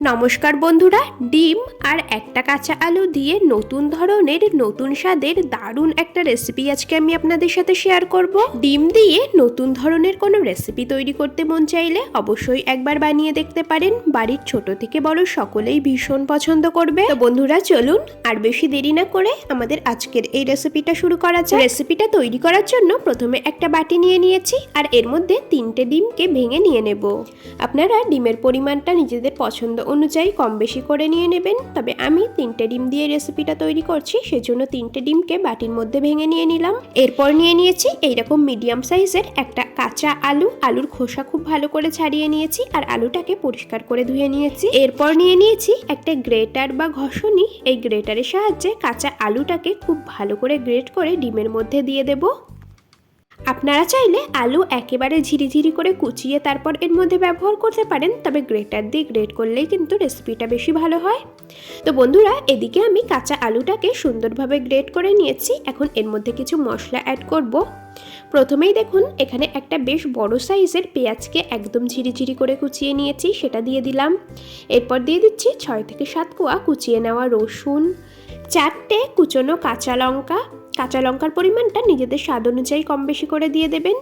নমস্কার বন্ধুরা, ডিম আর একটা কাঁচা আলু দিয়ে নতুন ধরনের, নতুন স্বাদের দারুণ একটা রেসিপি আজকে আমি আপনাদের সাথে শেয়ার করব। ডিম দিয়ে নতুন ধরনের কোনো রেসিপি তৈরি করতে মন চাইলে অবশ্যই একবার বানিয়ে দেখতে পারেন। বাড়ির ছোট থেকে বড় সকলেই ভীষণ পছন্দ করবে। তো বন্ধুরা, চলুন আর বেশি দেরি না করে আমাদের আজকের এই রেসিপিটা শুরু করা যায় রেসিপিটা তৈরি করার জন্য প্রথমে একটা বাটি নিয়ে নিয়েছি আর এর মধ্যে তিনটে ডিমকে ভেঙে নিয়ে নেব। আপনারা ডিমের পরিমাণটা নিজেদের পছন্দ অনুযায়ী কম বেশি করে নিয়ে নেবেন। তবে আমি তিনটে ডিম দিয়ে রেসিপিটা তৈরি করছি, সেজন্য তিনটে ডিমকে বাটির মধ্যে ভেঙে নিয়ে নিলাম। এরপর নিয়ে নিয়েছি এইরকম মিডিয়াম সাইজের একটা কাঁচা আলু। আলুর খোসা খুব ভালো করে ছাড়িয়ে নিয়েছি আর আলুটাকে পরিষ্কার করে ধুয়ে নিয়েছি। এরপর নিয়ে নিয়েছি একটা গ্রেটার বা ঘষণি। এই গ্রেটারের সাহায্যে কাঁচা আলুটাকে খুব ভালো করে গ্রেট করে ডিমের মধ্যে দিয়ে দেবো। আপনারা চাইলে আলু একেবারে ঝিরিঝিরি করে কুচিয়ে তারপর এর মধ্যে ব্যবহার করতে পারেন, তবে গ্রেটার দিয়ে গ্রেট করলেই কিন্তু রেসিপিটা বেশি ভালো হয়। তো বন্ধুরা, এদিকে আমি কাঁচা আলুটাকে সুন্দরভাবে গ্রেট করে নিয়েছি। এখন এর মধ্যে কিছু মশলা অ্যাড করব। প্রথমেই দেখুন, এখানে একটা বেশ বড় সাইজের পেঁয়াজকে একদম ঝিরিঝিরি করে কুচিয়ে নিয়েছি, সেটা দিয়ে দিলাম। এরপর দিয়ে দিচ্ছি ছয় থেকে সাত কোয়া কুচিয়ে নেওয়া রসুন, চারটে কুচনো কাঁচা লঙ্কা কাঁচা লঙ্কার পরিমাণটা নিজেদের স্বাদ অনুযায়ী কম বেশি করে দিয়ে দেবেন।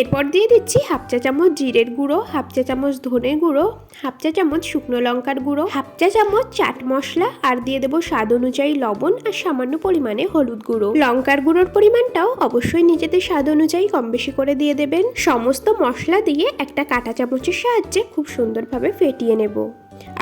এরপর দিয়ে দিচ্ছি হাফ চা চামচ জিরের গুঁড়ো, হাফ চা চামচ ধনে গুঁড়ো, হাফ চা চামচ শুকনো লঙ্কার গুঁড়ো, হাফ চা চামচ চাট মশলা আর দিয়ে দেবো স্বাদ অনুযায়ী লবণ আর সামান্য পরিমাণে হলুদ গুঁড়ো। লঙ্কার গুঁড়োর পরিমাণটাও অবশ্যই নিজেদের স্বাদ অনুযায়ী কম বেশি করে দিয়ে দেবেন। সমস্ত মশলা দিয়ে একটা কাঁটা চামচের সাহায্যে খুব সুন্দরভাবে ফেটিয়ে নেব।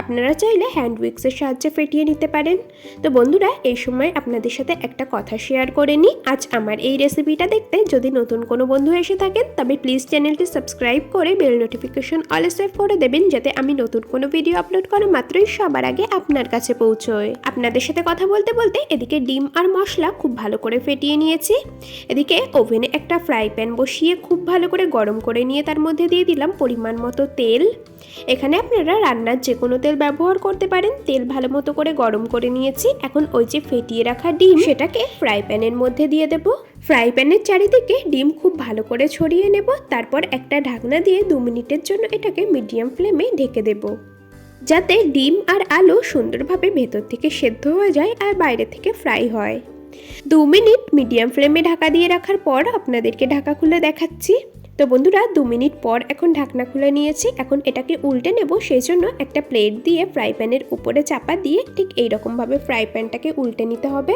আপনারা চাইলে হ্যান্ড উইক্সের সাহায্যে ফেটিয়ে নিতে পারেন। তো বন্ধুরা, এই সময় আপনাদের সাথে একটা কথা শেয়ার করে নিই। আজ আমার এই রেসিপিটা দেখতে যদি নতুন কোনো বন্ধু এসে থাকেন, তবে প্লিজ চ্যানেলটি সাবস্ক্রাইব করে বেল নোটিফিকেশন অল সেভ করে দেবেন, যাতে আমি নতুন কোনো ভিডিও আপলোড করা মাত্রই সবার আগে আপনার কাছে পৌঁছয়। আপনাদের সাথে কথা বলতে বলতে এদিকে ডিম আর মশলা খুব ভালো করে ফেটিয়ে নিয়েছি। এদিকে ওভেনে একটা ফ্রাই প্যান বসিয়ে খুব ভালো করে গরম করে নিয়ে তার মধ্যে দিয়ে দিলাম পরিমাণ মতো তেল। এখানে আপনারা রান্নার যে কোনো তেল ব্যবহার করতে পারেন। তেল ভালো মতো করে গরম করে নিয়েছি। এখন ওই যে ফেটিয়ে রাখা ডিম, সেটাকে ফ্রাই প্যানের মধ্যে দিয়ে দেব। ফ্রাই প্যানের চারিদিকে ডিম খুব ভালো করে ছড়িয়ে নেব। তারপর একটা ঢাকনা দিয়ে দু মিনিটের জন্য এটাকে মিডিয়াম ফ্লেমে ঢেকে দেবো। যাতে ডিম আর আলু সুন্দরভাবে ভেতর থেকে সেদ্ধ হয়ে যায় আর বাইরে থেকে ফ্রাই হয়। দু মিনিট মিডিয়াম ফ্লেমে ঢাকা দিয়ে রাখার পর আপনাদেরকে ঢাকা খুলে দেখাচ্ছি। তো বন্ধুরা, দু মিনিট পর এখন ঢাকনা খুলে নিয়েছি। এখন এটাকে উল্টে নেব সেই জন্য একটা প্লেট দিয়ে ফ্রাই প্যানের উপরে চাপা দিয়ে ঠিক এইরকমভাবে ফ্রাই প্যানটাকে উল্টে নিতে হবে।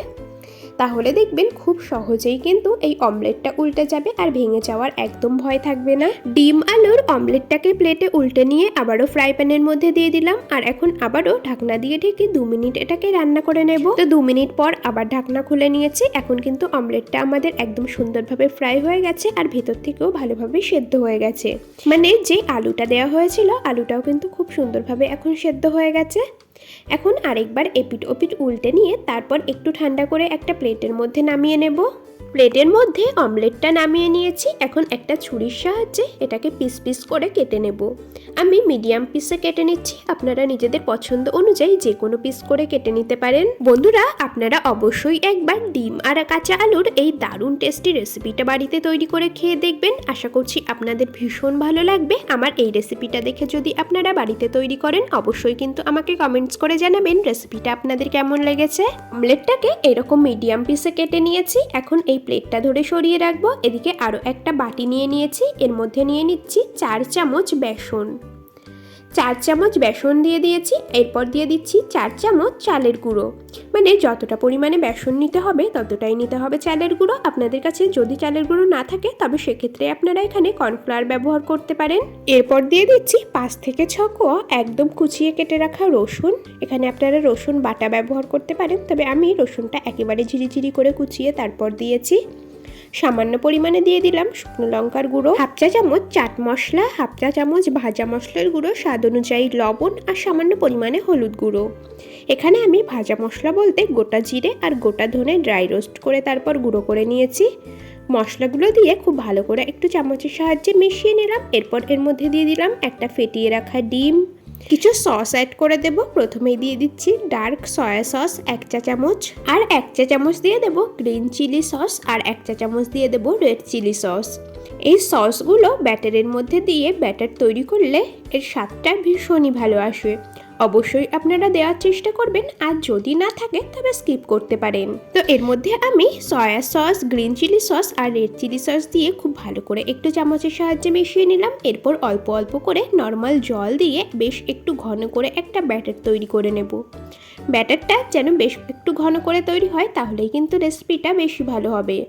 তাহলে দেখবেন খুব সহজেই কিন্তু এই অমলেটটা উল্টে যাবে আর ভেঙে যাওয়ার একদম ভয় থাকবে না। ডিম আলুর অমলেটটাকে প্লেটে উল্টে নিয়ে আবারও ফ্রাই প্যানের মধ্যে দিয়ে দিলাম আর এখন আবারও ঢাকনা দিয়ে ঢেকে দু মিনিট এটাকে রান্না করে নেব। তো দু মিনিট পর আবার ঢাকনা খুলে নিয়েছি। এখন কিন্তু অমলেটটা আমাদের একদম সুন্দরভাবে ফ্রাই হয়ে গেছে আর ভেতর থেকেও ভালোভাবে সেদ্ধ হয়ে গেছে। মানে যে আলুটা দেওয়া হয়েছিল, আলুটাও কিন্তু খুব সুন্দরভাবে এখন সেদ্ধ হয়ে গেছে। এখন আরেকবার এপিট ওপিট উল্টে নিয়ে তারপর একটু ঠান্ডা করে একটা প্লেটের মধ্যে নামিয়ে নেব। প্লেটের মধ্যে অমলেটটা নামিয়ে নিয়েছি। এখন একটা ছুরির সাহায্যে এটাকে পিস পিস করে কেটে নেব। আমি মিডিয়াম পিসে কেটে নিচ্ছি। আপনারা নিজেদের পছন্দ অনুযায়ী যে কোনো পিস করে কেটে নিতে পারেন। বন্ধুরা, আপনারা অবশ্যই একবার ডিম আর কাঁচা আলুর এই দারুণ টেস্টি রেসিপিটা বাড়িতে তৈরি করে খেয়ে দেখবেন। আশা করছি আপনাদের ভীষণ ভালো লাগবে। আমার এই রেসিপিটা দেখে যদি আপনারা বাড়িতে তৈরি করেন, অবশ্যই কিন্তু আমাকে কমেন্টস করে জানাবেন রেসিপিটা আপনাদের কেমন লেগেছে। অমলেটটাকে এরকম মিডিয়াম পিসে কেটে নিয়েছি। এখন এই প্লেটটা ধরে সরিয়ে রাখব। এদিকে আরও একটা বাটি নিয়ে নিয়েছি। এর মধ্যে নিয়ে নিচ্ছি চার চামচ বেসন। চার চামচ বেসন দিয়ে দিয়েছি, এরপর দিয়ে দিচ্ছি চার চামচ চালের গুঁড়ো। মানে যতটা পরিমাণে বেসন নিতে হবে, ততটাই নিতে হবে চালের গুঁড়ো। আপনাদের কাছে যদি চালের গুঁড়ো না থাকে, তবে সেক্ষেত্রে আপনারা এখানে কর্নফ্লাওয়ার ব্যবহার করতে পারেন। এরপর দিয়ে দিচ্ছি পাঁচ থেকে ছ কোয়া একদম কুচিয়ে কেটে রাখা রসুন। এখানে আপনারা রসুন বাটা ব্যবহার করতে পারেন, তবে আমি রসুনটা একেবারে ঝিরিঝিরি করে কুচিয়ে তারপর দিয়েছি। সামান্য পরিমাণে দিয়ে দিলাম শুকনো লঙ্কার গুঁড়ো, হাফ চা চামচ চাট মশলা, হাফ চা চামচ ভাজা মশলার গুঁড়ো, স্বাদ অনুযায়ী লবণ আর সামান্য পরিমাণে হলুদ গুঁড়ো। এখানে আমি ভাজা মশলা বলতে গোটা জিরে আর গোটা ধনে ড্রাই রোস্ট করে তারপর গুঁড়ো করে নিয়েছি। মশলাগুলো দিয়ে খুব ভালো করে একটু চামচের সাহায্যে মিশিয়ে নিলাম, এরপর এর মধ্যে দিয়ে দিলাম একটা ফেটিয়ে রাখা ডিম কিছু সস অ্যাড করে দেব। প্রথমে দিয়ে দিচ্ছি ডার্ক সয়া সস এক চা চামচ আর এক চা চামচ দিয়ে দেব গ্রিন চিলি সস আর এক চা চামচ দিয়ে দেব রেড চিলি সস এই সসগুলো ব্যাটারের মধ্যে দিয়ে ব্যাটার তৈরি করলে এর স্বাদটা ভীষণই ভালো আসবে। অবশ্যই আপনারা দেওয়ার চেষ্টা করবেন, আর যদি না থাকে তবে স্কিপ করতে পারেন। তো এর মধ্যে আমি soya sauce green chilli sauce আর রেড চিলি সস দিয়ে খুব ভালো করে একটু চামচের সাহায্যে মিশিয়ে নিলাম। এরপর অল্প অল্প করে নর্মাল জল দিয়ে বেশ একটু ঘন করে একটা ব্যাটার তৈরি করে নেব। ব্যাটারটা যেন বেশ একটু ঘন করে তৈরি হয়, তাহলেই কিন্তু রেসিপিটা বেশি ভালো হবে।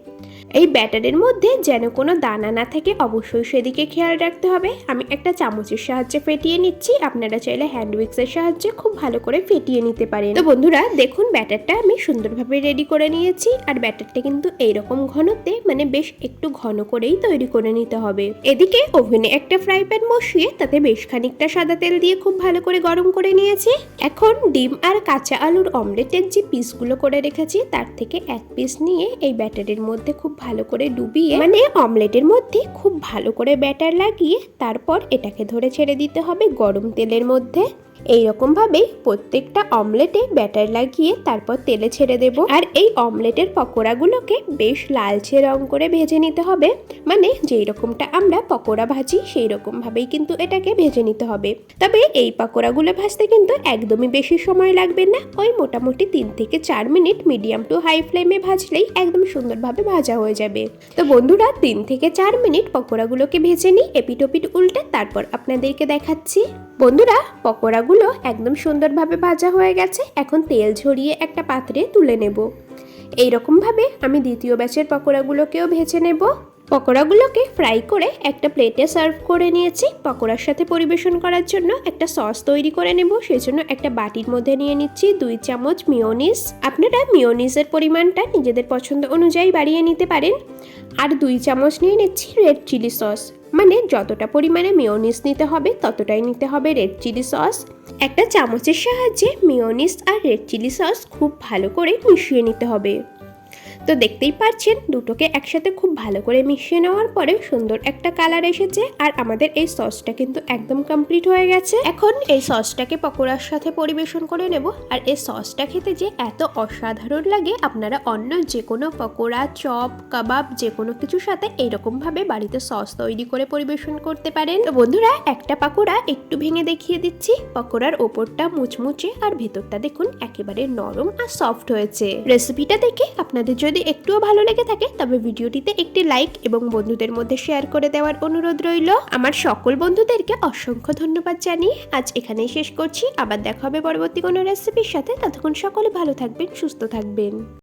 এই ব্যাটারের মধ্যে যেন কোনো দানা না থাকে, অবশ্যই সেদিকে খেয়াল রাখতে হবে। আমি একটা চামচের সাহায্যে ফেটিয়ে নিচ্ছি। আপনারা চাইলে হ্যান্ড উইক্সের সাহায্যে খুব ভালো করে ফেটিয়ে নিতে পারেন। তো বন্ধুরা, দেখুন ব্যাটারটা আমি সুন্দরভাবে রেডি করে নিয়েছি। আর ব্যাটারটা কিন্তু এইরকম ঘনতে মানে বেশ একটু ঘন করেই তৈরি করে নিতে হবে। এদিকে ওভেনে একটা ফ্রাই প্যান বসিয়ে তাতে বেশ খানিকটা সাদা তেল দিয়ে খুব ভালো করে গরম করে নিয়েছি। এখন ডিম আর কাঁচা আলুর অমলেটের যে পিসগুলো করে রেখেছি, তার থেকে এক পিস নিয়ে এই ব্যাটারের মধ্যে খুব ভালো করে ডুবিয়ে মানে অমলেটের মধ্যে খুব ভালো করে ব্যাটার লাগিয়ে, তারপর এটাকে ধরে ছেড়ে দিতে হবে গরম তেলের মধ্যে। এইরকম ভাবেই প্রত্যেকটা অমলেটে ব্যাটার লাগিয়ে তারপর তেলে ছেড়ে দেব। আর এই অমলেটের পকোড়াগুলোকে বেশ লালচে রং করে ভেজে নিতে হবে। মানে যেই রকমটা আমরা পকোড়া ভাজি সেই রকম ভাবেই কিন্তু এটাকে ভেজে নিতে হবে। তবে এই পকোড়াগুলো ভাজতে কিন্তু একদমই বেশি সময় লাগবে না। ওই মোটামুটি তিন থেকে চার মিনিট মিডিয়াম টু হাই ফ্লেমে ভাজলেই একদম সুন্দরভাবে ভাজা হয়ে যাবে। তো বন্ধুরা, তিন থেকে চার মিনিট পকোড়াগুলোকে ভেজে নিই। এপিটোপিট উল্টে তারপর আপনাদেরকে দেখাচ্ছি। বন্ধুরা, পকোড়াগুলো একদম সুন্দরভাবে ভাজা হয়ে গেছে। এখন তেল ঝরিয়ে একটা পাত্রে তুলে নেব। এই এইরকমভাবে আমি দ্বিতীয় ব্যাচের পকোড়াগুলোকেও ভেজে নেব। পকোড়াগুলোকে ফ্রাই করে একটা প্লেটে সার্ভ করে নিয়েছি। পকোড়ার সাথে পরিবেশন করার জন্য একটা সস তৈরি করে নেব। সেই জন্য একটা বাটির মধ্যে নিয়ে নিচ্ছি দুই চামচ মিওনিস আপনারা মিওনিসের পরিমাণটা নিজেদের পছন্দ অনুযায়ী বাড়িয়ে নিতে পারেন। আর দুই চামচ নিয়ে নিচ্ছি রেড চিলি সস। মানে যতটা পরিমাণে মিওনিস নিতে হবে, ততটাই নিতে হবে রেড চিলি সস একটা চামচের সাহায্যে মিওনিস আর রেড চিলি সস খুব ভালো করে মিশিয়ে নিতে হবে। তো দেখতেই পাচ্ছেন দুটোকে একসাথে খুব ভালো করে মিশিয়ে নেওয়ার পরে সুন্দর একটা কালার এসেছে। আর আমাদের এই সসটা কিন্তু একদম কমপ্লিট হয়ে গেছে। এখন এই সসটাকে পকোড়ার সাথে পরিবেশন করে নেব। আর এই সসটা খেতে যে এত অসাধারণ লাগে, আপনারা অন্য যে কোনো পকোড়া, চপ, কাবাব যে কোনো কিছুর সাথে এইরকমভাবে বাড়িতে সস তৈরি করে পরিবেশন করতে পারেন। তো বন্ধুরা, একটা পাকোড়া একটু ভেঙে দেখিয়ে দিচ্ছি। পকোড়ার ওপরটা মুচমুচে আর ভেতরটা দেখুন একেবারে নরম আর সফট হয়েছে। রেসিপিটা দেখে আপনাদের যদি একটুও ভালো লেগে থাকে, তবে ভিডিওটিতে একটি লাইক এবং বন্ধুদের মধ্যে শেয়ার করে দেওয়ার অনুরোধ রইল। আমার সকল বন্ধুদেরকে অসংখ্য ধন্যবাদ জানি আজ এখানেই শেষ করছি। আবার দেখা হবে পরবর্তী কোনো রেসিপির সাথে। ততক্ষণ সকলে ভালো থাকবেন, সুস্থ থাকবেন।